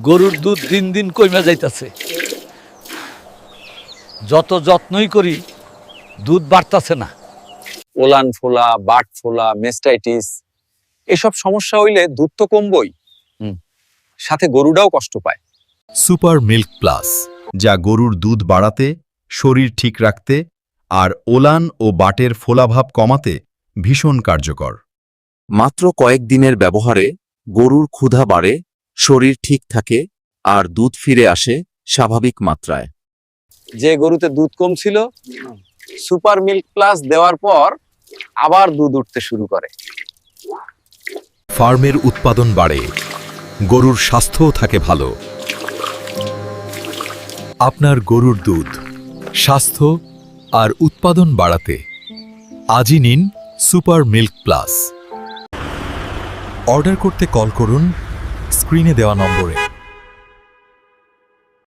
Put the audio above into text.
গরুর দুধ দিন দিন কমে যাইতাছে। যত যত্নই করি দুধ বাড়তাছে না। ওলান ফোলা বাট ফোলা মেস্টাইটিস এসব সমস্যা হইলে দুধ তো কমবই। হুম। সাথে গরুটাও কষ্ট পায়। সুপার মিল্ক প্লাস যা গরুর দুধ বাড়াতে শরীর ঠিক রাখতে আর ওলান ও বাটের ফোলাভাব কমাতে ভীষণ কার্যকর। মাত্র কয়েক দিনের ব্যবহারে গরুর ক্ষুধা বাড়ে শরীর ঠিক থাকে আর দুধ ফিরে আসে স্বাভাবিক মাত্রায়। যে গরুতে দুধ কম ছিল সুপার মিল্ক প্লাস দেওয়ার পর আবার দুধ উঠতে শুরু করে। ফার্মের উৎপাদন বাড়ে গরুর স্বাস্থ্যও থাকে ভালো। আপনার গরুর দুধ স্বাস্থ্য আর উৎপাদন বাড়াতে আজই নিন সুপার মিল্ক প্লাস। অর্ডার করতে কল করুন স্ক্রিনে দেওয়া নম্বরে।